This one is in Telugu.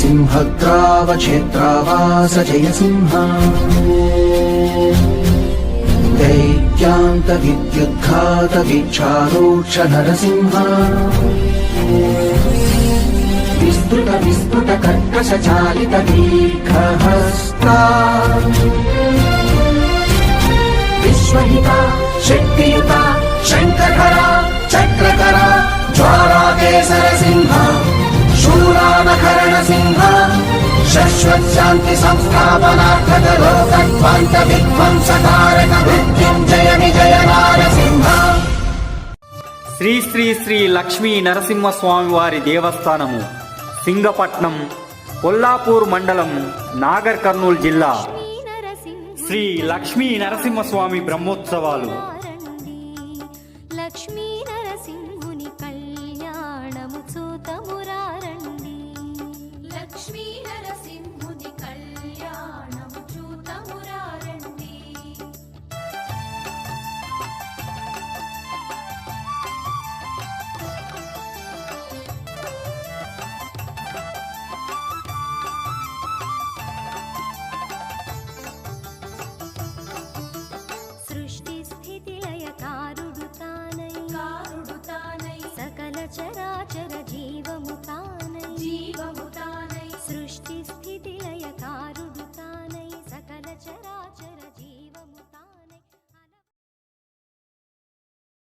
सिंहग्रावक्षेत्रावास जय सिंह दैत्यान्तविद्युद्घात वीक्षारोक्ष नरसिंह विस्तृत विस्तृत कर्कश चालित दीर्घहस्ता विश्वहिता शक्तियुता शङ्करधरा चक्रकरा ज्वालाकेसर शूरामकरण सिंह शश्वत् शान्ति संस्थापनार्थक लोकध्वान्त विध्वंसकारक मृत्युञ्जय विजय శ్రీ శ్రీ శ్రీ లక్ష్మీ నరసింహస్వామి వారి దేవస్థానము సింగపట్నం కొల్లాపూర్ మండలం నాగర్ కర్నూలు జిల్లా. శ్రీ లక్ష్మీ నరసింహస్వామి బ్రహ్మోత్సవాలు. లక్ష్మీ నరసింహ